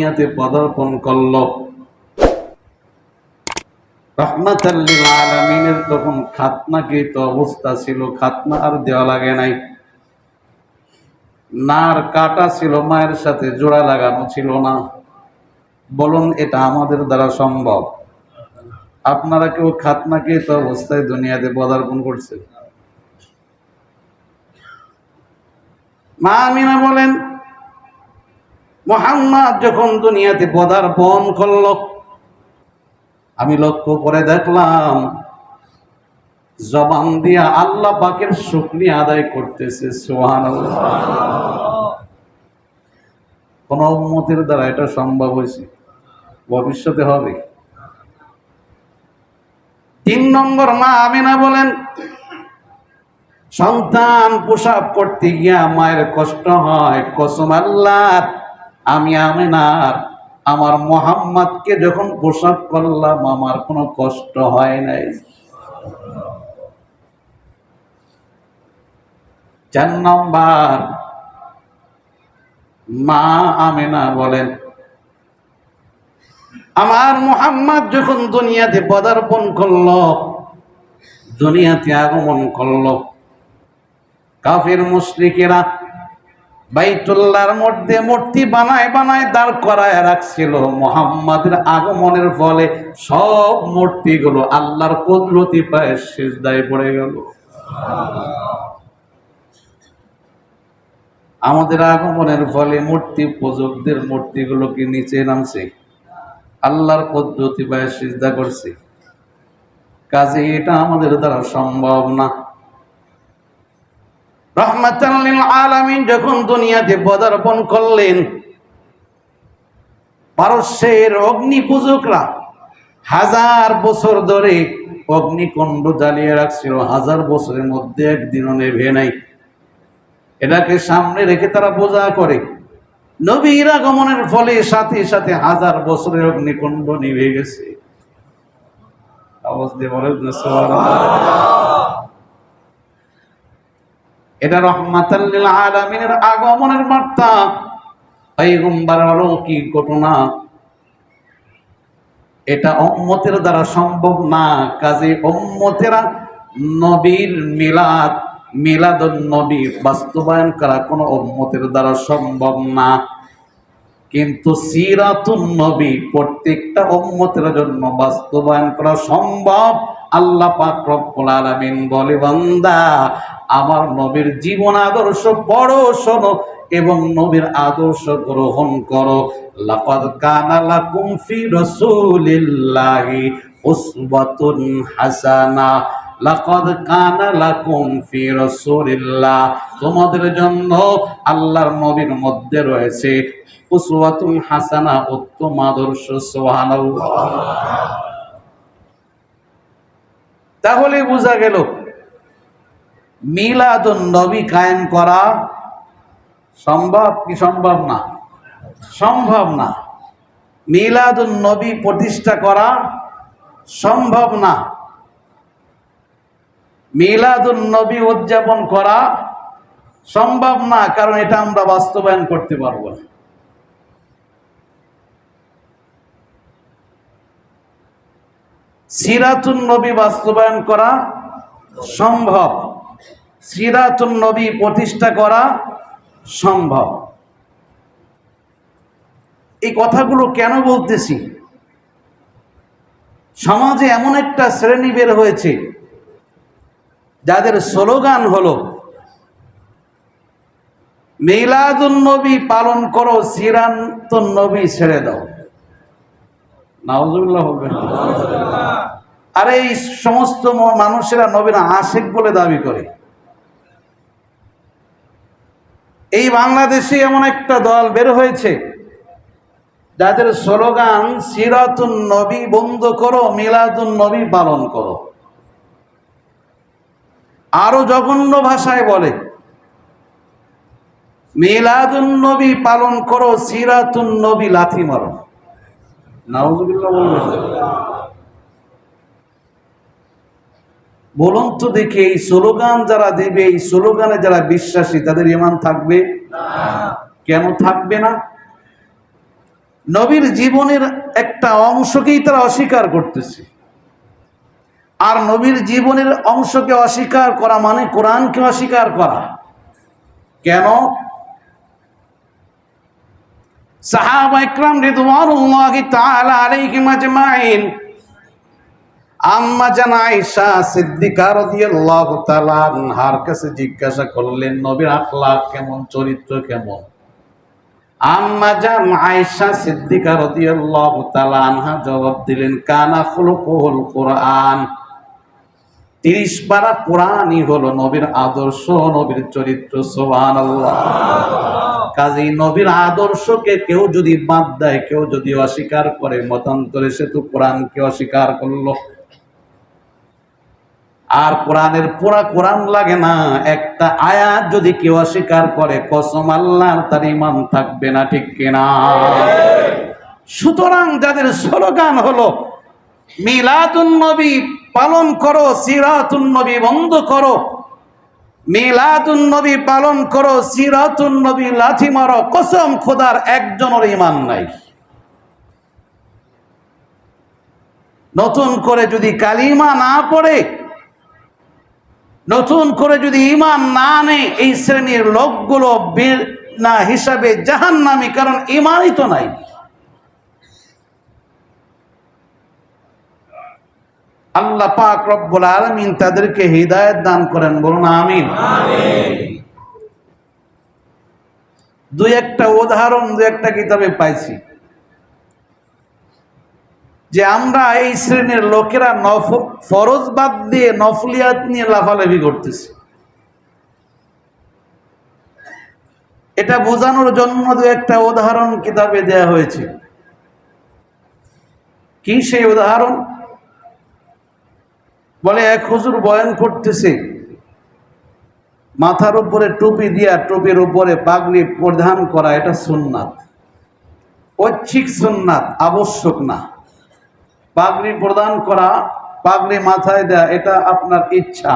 দুনিয়াতে পদার্পণ করল। রহমাতাল্লিল আলামিনের তখন খাতনাকৃত অবস্থা ছিল, খাতনা আর দেওয়া লাগে নাই। নার কাটা ছিল, মায়ের সাথে জোড়া লাগানো ছিল না। বলুন, এটা আমাদের দ্বারা সম্ভব? আপনারা কেউ খাতনাকৃত অবস্থায় দুনিয়াতে পদার্পণ করছে? মা আমিনা বলেন মোহাম্মদ যখন দুনিয়াতে পদার পদার্পণ করল, আমি লক্ষ্য করে দেখলাম, জবান দিয়া আল্লাহ পাকের শুক্রিয়া আদায় করতেছে সোহান কোন উন্মতির দ্বারা এটা সম্ভব হয়েছে? ভবিষ্যতে হবে। তিন নম্বর মা আমিনা বলেন, সন্তান পোশাক করতে গিয়া মায়ের কষ্ট হয়, কসম আল্লাহ আমি আমিনার, আমার মোহাম্মদকে যখন পোশাক করলাম, আমার কোনো কষ্ট হয় নাই। চার নম্বর, মা আমেনা বলেন, আমার মোহাম্মদ যখন দুনিয়াতে পদার্পণ করল, দুনিয়াতে আগমন করল, কাফির মুশরিকেরা বাইতুল্লাহর মধ্যে মূর্তি বানায় বানায় দাঁড় করায় রাখছিল। মোহাম্মদের আগমনের ফলে সব মূর্তিগুলো আল্লাহর কুদরতি পায়ে সিজদায় পড়ে গেল। আমাদের আগমনের ফলে মূর্তি পূজকদের মূর্তিগুলোকে নিচে নামছে। আল্লাহর পদ্ধতি পায়ে সিজদা করছে। কাজে এটা আমাদের দ্বারা সম্ভব না। রহমাতাল্লিল আলামিন যখন দুনিয়াতে পদার্পণ করলেন, পারস্যের অগ্নি পূজকরা হাজার বছর ধরে অগ্নিকুণ্ড জ্বালিয়ে রাখছিল, হাজার বছরের মধ্যে একদিনও নেভে নাই। এটাকে সামনে রেখে তারা পূজা করে। নবীর আগমনের ফলে সাথে সাথে হাজার বছরের অগ্নিকুণ্ড নিভে গেছে। দিয়ে বলেন। এটা রহমাতাল্লিল আলামিনের আগমনের বার্তা। পয়গম্বর অলৌকিক ঘটনা? এটা উম্মতের দ্বারা সম্ভব না, কাজে উম্মতেরা নবীর মিলাদ, মিলাদুন নবী বাস্তবায়ন করা কোনো উম্মতের দ্বারা সম্ভব না। কিন্তু সিরাতুন নবী প্রত্যেকটা উম্মতের জন্য বাস্তবায়ন করা সম্ভব। আল্লাহ পাক রব্বুল আলামিন বলে, বান্দা আমার নবীর জীবন আদর্শ বড় শোনো এবং নবীর আদর্শ গ্রহণ করো। লাকাদ কানা লাকুম ফি রাসূলিল্লাহি উসওয়াতুন হাসানা। লাকাদ কানা লাকুম ফি রাসূলিল্লাহ। তোমাদের জন্য আল্লাহর নবীর মধ্যে রয়েছে উসওয়াতুন হাসানা, উত্তম আদর্শ, সুবহানাল্লাহ। তাহলে বোঝা গেল মিলাদুন নবী কায়েম করা সম্ভব কি সম্ভব না? সম্ভব না। মিলাদুন নবী প্রতিষ্ঠা করা সম্ভব না। মিলাদুন নবী উদযাপন করা সম্ভব না, কারণ এটা আমরা বাস্তবায়ন করতে পারব না। সিরাতুন নবী বাস্তবায়ন করা সম্ভব। সিরাতুন নবী প্রতিষ্ঠা করা সম্ভব। এই কথাগুলো কেন বলতেছি? সমাজে এমন একটা শ্রেণি বের হয়েছে, যাদের স্লোগান হলো, মিলাদুন নবী পালন করো, সিরাতুন নবী ছেড়ে দাও। নাউজুবিল্লাহ বলবেন আর এই সমস্ত মানুষেরা নবীর আশেক বলে দাবি করে। এই বাংলাদেশে এমন একটা দল বের হয়েছে, যাদের স্লোগান, সিরাতুন নবী বন্ধ করো, মিলাদুন নবী পালন করো। আরও জঘন্য ভাষায় বলে, মিলাদুন নবী পালন করো, সিরাতুন নবী লাথি মারো। নাউজুবিল্লাহ বলুন তো দেখি এই স্লোগান যারা দেবে, এই স্লোগানে যারা বিশ্বাসী, তাদের ইমান থাকবে? কেন থাকবে না? নবীর জীবনের একটা অংশকেই তারা অস্বীকার করতেছে। আর নবীর জীবনের অংশকে অস্বীকার করা মানে কোরআনকে অস্বীকার করা। কেন? সাহাবা ইকরাম তাআলা আলাইহিম আজমাইন আম্মা জান আয়েশা সিদ্দিকা রাদিয়াল্লাহু তাআলা আনহার কাছে জিজ্ঞাসা করলেন, নবীর আখলাক কেমন? চরিত্র কেমন? আম্মা জান আয়েশা সিদ্দিকা রাদিয়াল্লাহু তাআলা আনহা জবাব দিলেন, কানা খুলুকুল কোরআন। তিরিশ পারা কোরআনই হলো নবীর আদর্শ, নবীর চরিত্র, সুবহানাল্লাহ। কাজী নবীর আদর্শকে কেউ যদি বাদ দেয়, কেউ যদি অস্বীকার করে, মতান্তরে সে তো কোরআনকে অস্বীকার করল। আর কোরআনের পুরা কোরআন লাগে না। একটা আয়াত যদি কেউ অস্বীকার করে, কসম আল্লাহ তার ইমান থাকবে না, ঠিক কিনা? সুতরাং যাদের স্লোগান হলো, মিলাদুন নবী পালন করো, সিরাতুন নবী বন্ধ করো, মিলাদুন নবী পালন করো, সিরাতুন নবী লাথি মারো, কসম খোদার একজনের ইমান নাই। নতুন করে যদি কালিমা না পড়ে নতুন করে যদি ইমান না আনে এই শ্রেণির লোকগুলো না হিসাবে জাহান নামি কারণ ইমানই তো নাই। আল্লাহ পাক রব্বুল আলামিন তাদেরকে হৃদায়ত দান করেন বলুন আমিন। দুই একটা উদাহরণ দুই একটা কিতাবে পাইছি। যে আমরা এই শ্রেণির লোকেরা নফ, ফরজ বাদ দিয়ে নফলিয়াত নিয়ে লাফালাফি করতেছি। এটা বোঝানোর জন্য দু একটা উদাহরণ কিতাবে দেয়া হয়েছে। কি সেই উদাহরণ? বলে, এক হুজুর বয়ান করতেছে, মাথার উপরে টুপি দিয়া, টুপির উপরে পাগড়ি প্রধান করা, এটা সুন্নাত। ঐচ্ছিক সুন্নাত, আবশ্যক না। পাগড়ি প্রদান করা, পাগড়ি মাথায় দেয়া, এটা আপনার ইচ্ছা।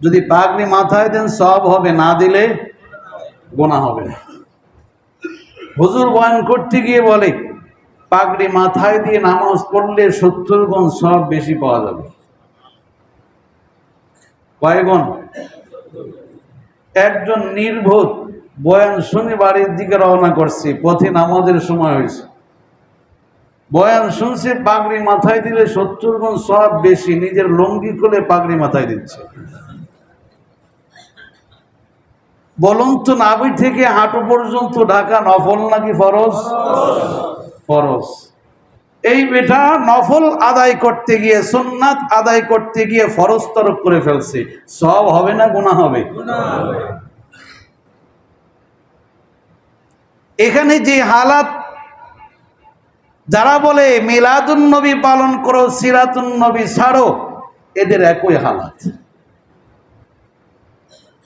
যদি পাগড়ি মাথায় দেন সব হবে, না দিলে গোনা হবে হুজুর বয়ান করতে গিয়ে বলে, পাগড়ি মাথায় দিয়ে নামাজ পড়লে সত্তর গুণ সব বেশি পাওয়া যাবে। কয়েকগুণ একজন নির্বোধ বয়ান শুনে বাড়ির দিকে রওনা করছে, পথে নামাজের সময় হয়েছে। বয়ান শুনছে, পাগড়ি মাথায় দিলে সত্তর গুণ সব বেশি, নিজের লঙ্গি খুলে পাগড়ি মাথায় দিচ্ছে। বলুন তো, নাভি থেকে হাঁটু পর্যন্ত ঢাকা নফল নাকি ফরজ? ফরজ। এই বেটা নফল আদায় করতে গিয়ে, সুন্নাত আদায় করতে গিয়ে ফরজ তরফ করে ফেলছে। সব হবে না গুণা হবে? এখানে যে হালাত যারা বলে মিলাদুন নবী পালন করো, সিরাতুন নবী ছাড়ো, এদের একই হালাত।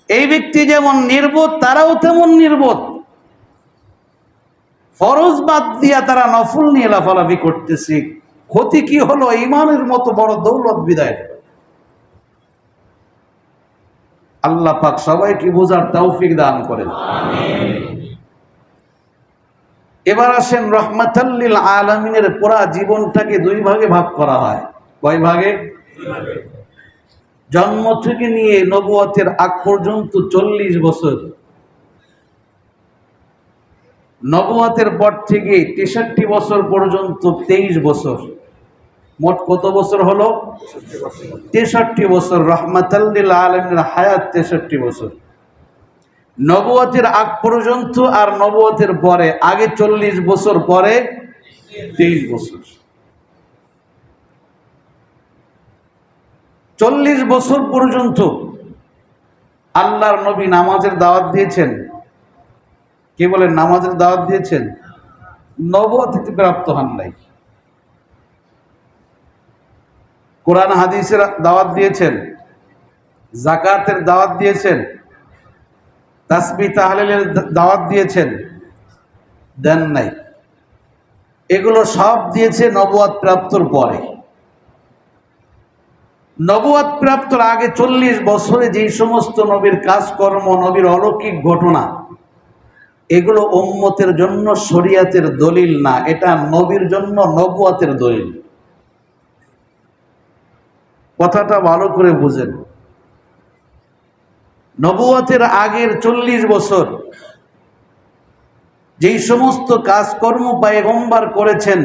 এই ব্যক্তি যেমন নির্বোধ, তারাও তেমন নির্বোধ। ফরজ বাদ দিয়া তারা নফল নিয়ে লাফালাফি করতেছে। ক্ষতি কি হলো? ইমানের মতো বড় দৌলত বিদায়। আল্লাহ পাক সবাইকে বোঝার তৌফিক দান করেন। এবার আসেন রহমাতাল্লিল আলমিনের পুরা জীবনটাকে দুই ভাগে ভাগ করা হয়। কয় ভাগে? জন্ম থেকে নিয়ে নবুয়তের আগ পর্যন্ত চল্লিশ বছর। নবুয়তের পর থেকে তেষট্টি বছর পর্যন্ত তেইশ বছর। মোট কত বছর হলো? তেষট্টি বছর। রহমাতাল্লিল আলমের হায়াত তেষট্টি বছর। নবুয়তের আগ পর্যন্ত আর নবুয়তের পরে, আগে চল্লিশ বছর, পরে তেইশ বছর। চল্লিশ বছর পর্যন্ত আল্লাহর নবী নামাজের দাওয়াত দিয়েছেন। কে বলেন নামাজের দাওয়াত দিয়েছেন? নবতিতে প্রাপ্ত হন নাই। কোরআন হাদিসের দাওয়াত দিয়েছেন, জাকাতের দাওয়াত দিয়েছেন তাসবি তাহলিলের দাওয়াত দিয়েছেন, দেন নাই। এগুলো সব দিয়েছে নবুয়াদ প্রাপ্তর পরে। নবুয়াদ প্রাপ্তর আগে চল্লিশ বছরে যেই সমস্ত নবীর কাজকর্ম, নবীর অলৌকিক ঘটনা, এগুলো উম্মতের জন্য শরিয়াতের দলিল না, এটা নবীর জন্য নবুয়াতের দলিল। কথাটা ভালো করে বুঝেন। নবুয়াতের আগের চল্লিশ বছর যেই সমস্ত কাজকর্ম পায়গম্বার করেছেন,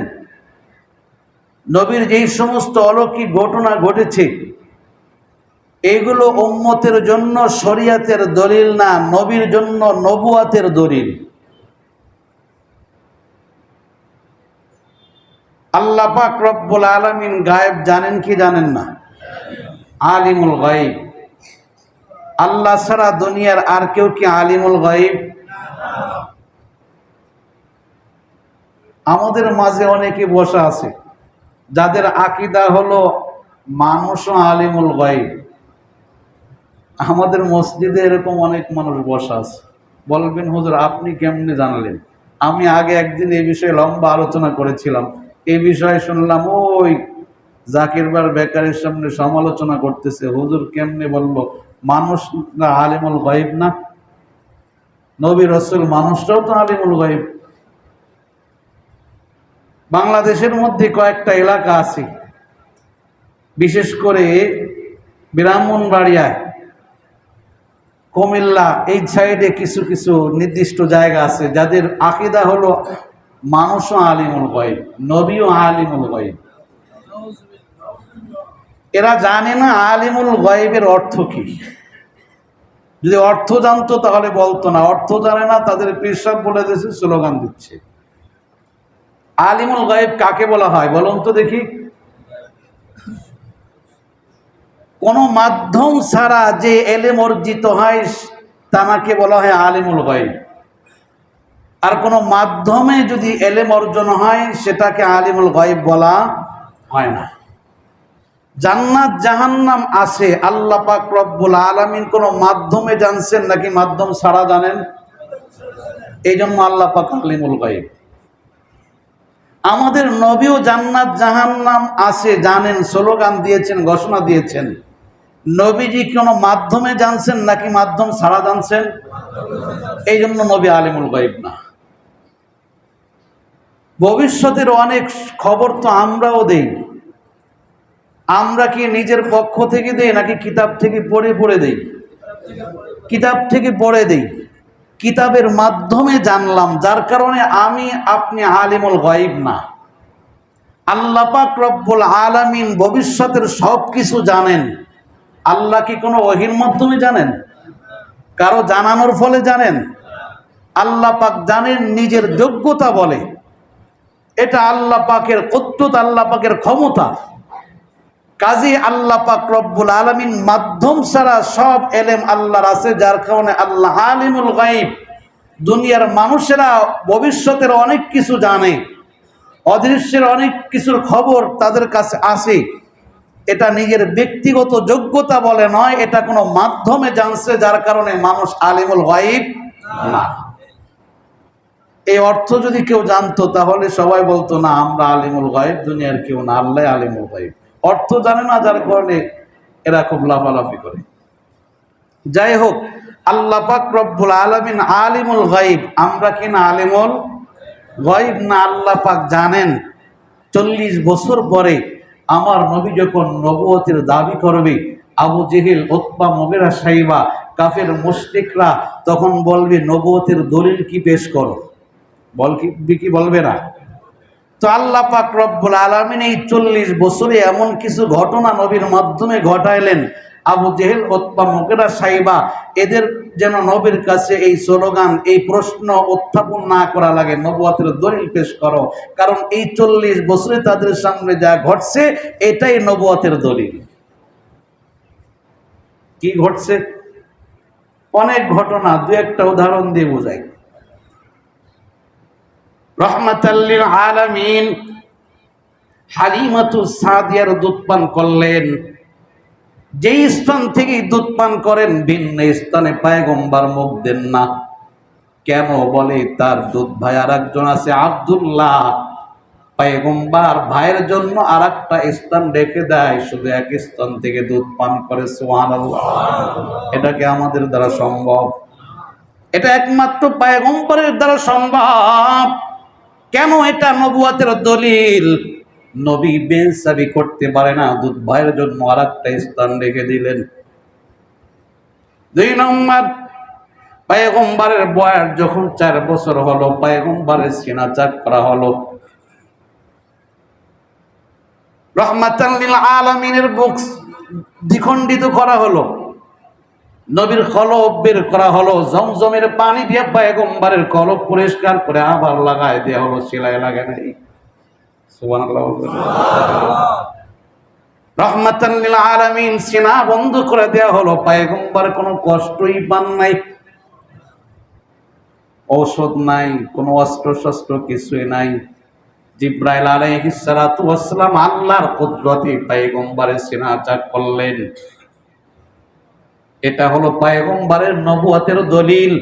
নবীর যেই সমস্ত অলৌকিক ঘটনা ঘটেছে, এগুলো উম্মতের জন্য শরিয়াতের দলিল না, নবীর জন্য নবুয়াতের দলিল। আল্লাহ পাক রব্বুল আলামিন গায়েব জানেন কি জানেন না? আলিমুল গায়েব। আল্লাহ ছাড়া দুনিয়ার আর কেউ কি আলিমুল গায়েব? আমাদের মাঝে অনেকে বসা আছে, যাদের আকিদা হলো মানুষও আলিমুল গায়েব। আমাদের মসজিদে এরকম অনেক মানুষ বসা আছে। বলবেন, হুজুর, আপনি কেমনে জানলেন? আমি আগে একদিন এই বিষয়ে লম্বা আলোচনা করেছিলাম। এই বিষয়ে শুনলাম, ওই জাকিরবার বেকারের সামনে সমালোচনা করতেছে। হুজুর কেমনে বলল মানুষ না, আলিমুল গাইব না? নবী রসুল মানুষরাও তো আলিমুল গাইব বাংলাদেশের মধ্যে কয়েকটা এলাকা আছে। বিশেষ করে ব্রাহ্মণবাড়িয়ায়, কুমিল্লা, এই সাইডে কিছু কিছু নির্দিষ্ট জায়গা আছে, যাদের আকিদা হলো মানুষও আলিমুল গয়েব, নবীও আলিমুল গয়েব। এরা জানে না আলিমুল গয়েবের অর্থ কি? যদি অর্থ জানতো তাহলে বলতো না। অর্থ জানে না, তাদের পেশাব বলে দিয়েছে, স্লোগান দিচ্ছে। আলিমুল গায়েব কাকে বলা হয়? বলুন তো দেখি। কোনো মাধ্যম ছাড়া যে এলেম অর্জিত হয় তাকে বলা হয় আলিমুল গায়েব। আর কোনো মাধ্যমে যদি এলেম অর্জন হয়, সেটাকে আলিমুল গায়েব বলা হয় না। জান্নাত জাহান্নাম আছে, আল্লাহ পাক রব্বুল আলামিন কোনো মাধ্যমে জানছেন নাকি মাধ্যম ছাড়া জানেন? এই জন্য আল্লাহ পাক আলিমুল গায়েব। আমাদের নবীও জান্নাত জাহান্নাম আছে, জানেন, স্লোগান দিয়েছেন, ঘোষণা দিয়েছেন। নবীজি কোনো মাধ্যমে জানছেন নাকি মাধ্যম ছাড়া জানছেন? এই জন্য নবী আলিমুল গাইব না। ভবিষ্যতের অনেক খবর তো আমরাও দেই। আমরা কি নিজের পক্ষ থেকে দেই নাকি কিতাব থেকে পড়ে পড়ে দেই? কিতাব থেকে পড়ে দেই। কিতাবের মাধ্যমে জানলাম, যার কারণে আমি আপনি আলিমুল গাইব না। আল্লাহ পাক রব্বুল আলামিন ভবিষ্যতের সব কিছু জানেন। আল্লাহ কি কোনো ওহির মাধ্যমে জানেন? কারও জানানোর ফলে জানেন? আল্লাহ পাক জানেন নিজের যোগ্যতা বলে। এটা আল্লাহ পাকের কদ্দুত আল্লাহ পাকের ক্ষমতা। কাজী আল্লাহ পাক রব্বুল আলমিন মাধ্যম ছাড়া সব এলেম আল্লাহর আছে, যার কারণে আল্লাহ আলিমুল গাইব দুনিয়ার মানুষেরা ভবিষ্যতের অনেক কিছু জানে, অদৃশ্যের অনেক কিছুর খবর তাদের কাছে আসে। এটা নিজের ব্যক্তিগত যোগ্যতা বলে নয়, এটা কোনো মাধ্যমে জানছে, যার কারণে মানুষ আলিমুল গাইব না। এই অর্থ যদি কেউ জানতো, তাহলে সবাই বলতো, না, আমরা আলিমুল গাইব দুনিয়ার কেউ না, আল্লাহ আলিমুল গাইব অর্থ জানে না, যার কারণে এরা খুব লাফালাফি করে। যাই হোক, আল্লাহ পাক রব্বুল আলমিন আলিমুল গাইব আমরা কি না আলিমুল গাইব না আল্লাহ পাক জানেন? চল্লিশ বছর পরে আমার নবী যখন নবুয়তের দাবি করবে, আবু জেহেল ওতবা মগেরা সাইবা, কাফের মুশরিকরা তখন বলবে, নবুয়তের দলিল কি পেশ করো? বল কি বলবে না? তো আল্লাহ পাক রব্বুল আলমিন এই চল্লিশ বছরে এমন কিছু ঘটনা নবীর মাধ্যমে ঘটাইলেন। আবু জেহেল ওতবা মুগেরা সাইবা, এদের যেন নবীর কাছে এই স্লোগান, এই প্রশ্ন উত্থাপন না করা লাগে, নবুয়াতের দলিল পেশ করো। কারণ এই চল্লিশ বছরে তাদের সামনে যা ঘটছে, এটাই নবুয়াতের দলিল। কি ঘটছে? অনেক ঘটনা, দু একটা উদাহরণ দিয়ে বোঝাই। রহমাতাল্লিল আলামিন। হালিমাতু সাদিয়ার দুধ পান করলেন। যেই স্থান থেকে দুধ পান করেন, ভিন্ন স্থানে পায়গম্বার মুখ দেন না। কেন বলে তার দুধ ভাই আর একজন আছে, আবদুল্লাহ। পায়গম্বার ভাইয়ের জন্য আর একটা স্থান রেখে দেয়, শুধু এক স্থান থেকে দুধ পান করে সোহান এটাকে আমাদের দ্বারা সম্ভব? এটা একমাত্র পায়গম্বরের দ্বারা সম্ভব। কেন এটা নবুয়াতের দলিল? নবী বেনসাবি করতে পারে না, দুধ ভাইয়ের জন্য আর একটা স্থান রেখে দিলেন। দুই নম্বর, পায়গম্বরের বয়স যখন চার বছর হলো, পায়গম্বরের সিনা চাক করা হলো। রহমাতাল্লিল আলমিনের বুক দ্বিখণ্ডিত করা হলো। নবীর কলব বের করা হলো, জমজমের পানি দিয়ে পায়গম্বরের কলব পরিষ্কার করে আবার লাগায় দেওয়া হলো, সেলাই লাগে নাই। রহমাতাল্লিল আলামিন সিনা বন্ধ করে দেওয়া হলো, পায়গম্বর কোনো কষ্টই পান নাই। ঔষধ নাই, কোনো অস্ত্র শস্ত্র কিছুই নাই। জিব্রাইল আলাইহিস সালাতু ওয়াসসালাম আল্লাহর কুদরতে পায়গম্বরের সিনা চাক করলেন। এটা হলো পায়গম্বরের নবুয়াতের দলিল।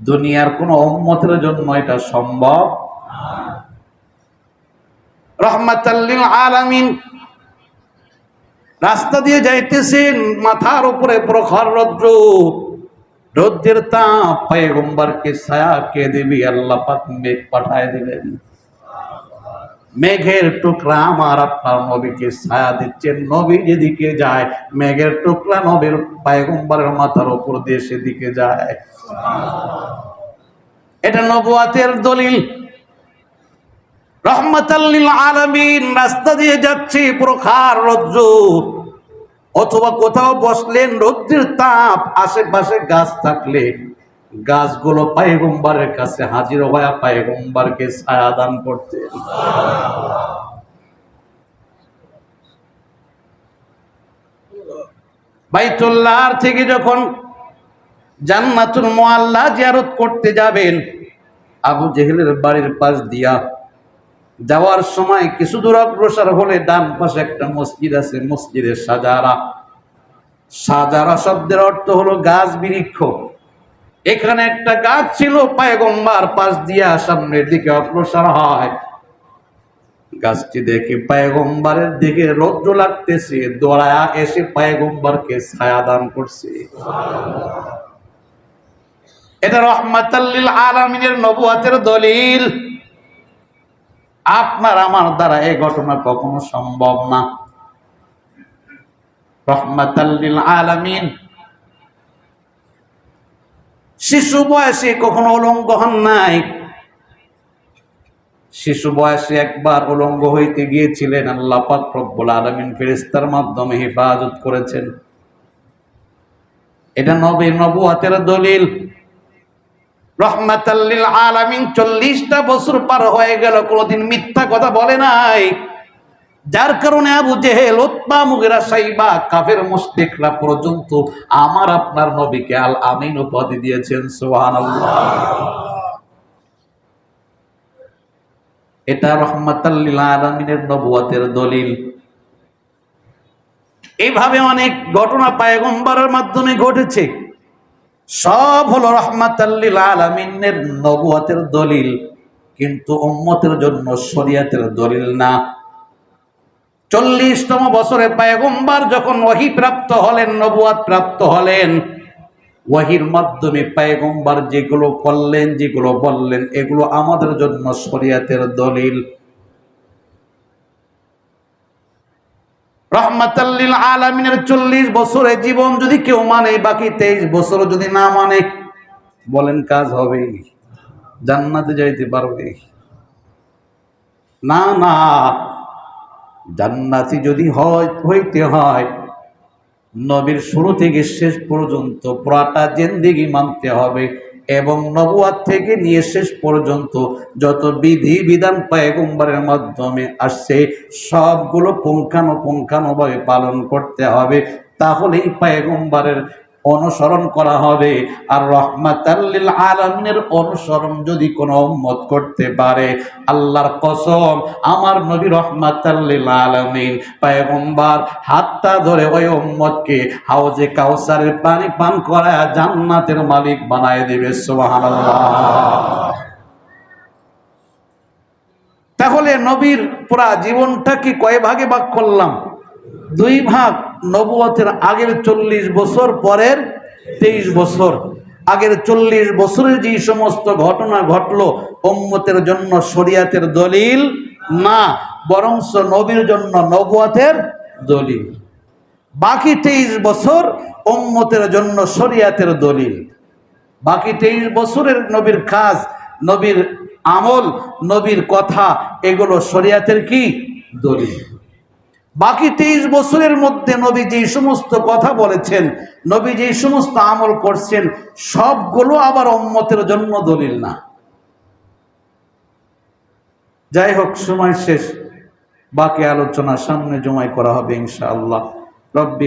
দুনিয়ার কোন উম্মতের জন্য এটা সম্ভব আলামিন। রাস্তা দিয়ে যাইতেছেন মাথার উপরে প্রখর রৌদ্র। রৌদ্রের তাপ পায়গম্বরকে ছায়া কে দেবী? আল্লাহ পাক মেঘ পাঠায় দিলেন। মেঘের টুকরা আমার আপনার নবীকে ছায়া দিচ্ছেন। নবী যেদিকে যায়, মেঘের টুকরা নবীর পায়গম্বরের মাথার উপর দিয়ে সেদিকে যায়। এটা নবুয়াতের দলিল। রহমতাল্লিল আলামিন রাস্তা দিয়ে যাচ্ছে প্রখার রজ্জ। অথবা কোথাও বসলেন রৌদ্রের তাপ, আশেপাশে গাছ থাকলে। গাছগুলো পায়গম্বরের কাছে হাজির হয়ে পায়গম্বরকে ছায়া দান করতে। বাইতুল্লাহর থেকে যখন জান্নাতুল মোয়াল্লা জিয়ারত করতে যাবেন, আবু জেহেলের বাড়ির পাশ দিয়া যাওয়ার সময় কিছু দূর অগ্রসর হলে ডান পাশে একটা মসজিদ আছে, মসজিদের সাজারা। সাজারা শব্দের অর্থ হলো গাছ বৃক্ষ। এখানে একটা গাছ ছিল, পায়গম্বার পাশ দিয়া সামনের দিকে অগ্রসর হয়। গাছটি দেখে পায়গম্বারের দিকে রৌদ্র লাগতেছে, দৌড়ায়া এসে পায়গম্বারকে ছায়া দান করছে। এটা রহমাতাল্লিল আলামিনের নবুয়াতের দলিল। আপনার আমার দ্বারা এই ঘটনা কখনো সম্ভব না। রহমাতাল্লিল আলামিন শিশু বয়সে কখনো উলঙ্গ হন নাই। শিশু বয়সে একবার উলঙ্গ হইতে গিয়েছিলেন, আল্লাহ পাক রব্বুল আলামিন ফেরেশতার মাধ্যমে হেফাজত করেছেন। এটা নবী নবুয়াতের দলিল। রহমাতাল্লিল আলামিন চল্লিশটা বছর পার হয়ে গেল, কোনোদিন মিথ্যা কথা বলে নাই। যার কারণে আবু জেহেল উতবা মুগিরা সাইবা কাফের মুশরিকরা পর্যন্ত আমার আপনার নবীকে আল আমিন উপাধি দিয়েছেন, সুবহানাল্লাহ। এটা রহমাতাল্লিল আলামিনের নবুয়াতের দলিল। এইভাবে অনেক ঘটনা পায়গম্বরের মাধ্যমে ঘটেছে। সব হলো রহমাতাল্লিল আলামিনের নবুয়াতের দলিল। কিন্তু উম্মতের জন্য শরিয়াতের দলিল না। চল্লিশতম বছরে পায়গম্বার যখন ওয়াহি প্রাপ্ত হলেন নবুয়াত প্রাপ্ত হলেন, ওয়াহির মাধ্যমে পায়গম্বার যেগুলো করলেন, যেগুলো বললেন, এগুলো আমাদের জন্য শরিয়াতের দলিল। রহমাতাল্লিল আলামিনের চল্লিশ বছরে জীবন যদি কেউ মানে বাকি তেইশ বছর যদি না মানে বলেন কাজ হবে। জান্নাতে যাইতে পারবে। না না। জান্নাতি যদি হয়, হইতে হয়। নবীর শুরু থেকে শেষ পর্যন্ত পুরাটা জেন্দিগি মানতে হবে এবং নবুয়াত থেকে নিয়ে শেষ পর্যন্ত যত বিধি বিধান পায়গম্বরের মাধ্যমে আসছে, সবগুলো পুঙ্খানুপুঙ্খানুভাবে পালন করতে হবে। তাহলেই পায়গম্বরের অনুসরণ করা হবে। আর রহমাতাল্লিল আলমিনের অনুসরণ যদি কোনো উম্মত করতে পারে, আল্লাহর কসম, আমার নবী রহমাতাল্লিল আলমিন পায়গম্বার হাতটা ধরে ওই উম্মতকে হাউজে কাউসারের পানি পান করা জান্নাতের মালিক বানায় দেবে, সুবহানাল্লাহ। তাহলে নবীর পুরা জীবনটাকে কয় ভাগে ভাগ করলাম? দুই ভাগ নবুয়তের আগের চল্লিশ বছর, পরের তেইশ বছর। আগের চল্লিশ বছরের যে সমস্ত ঘটনা ঘটলো, উম্মতের জন্য শরিয়াতের দলিল না, বরংস নবীর জন্য নবুয়াতের দলিল। বাকি তেইশ বছর উম্মতের জন্য শরিয়াতের দলিল। বাকি তেইশ বছরের নবীর কাজ, নবীর আমল, নবীর কথা, এগুলো শরিয়াতের কি? দলিল। বাকি তেইশ বছরের মধ্যে নবী যে সমস্ত কথা বলেছেন, নবী যে সমস্ত আমল করছেন, সবগুলো আবার অম্মতের জন্য দলিল না। যাই হোক, সময় শেষ। বাকি আলোচনা সামনে জমাই করা হবে ইনশাআল্লাহ। রব্বি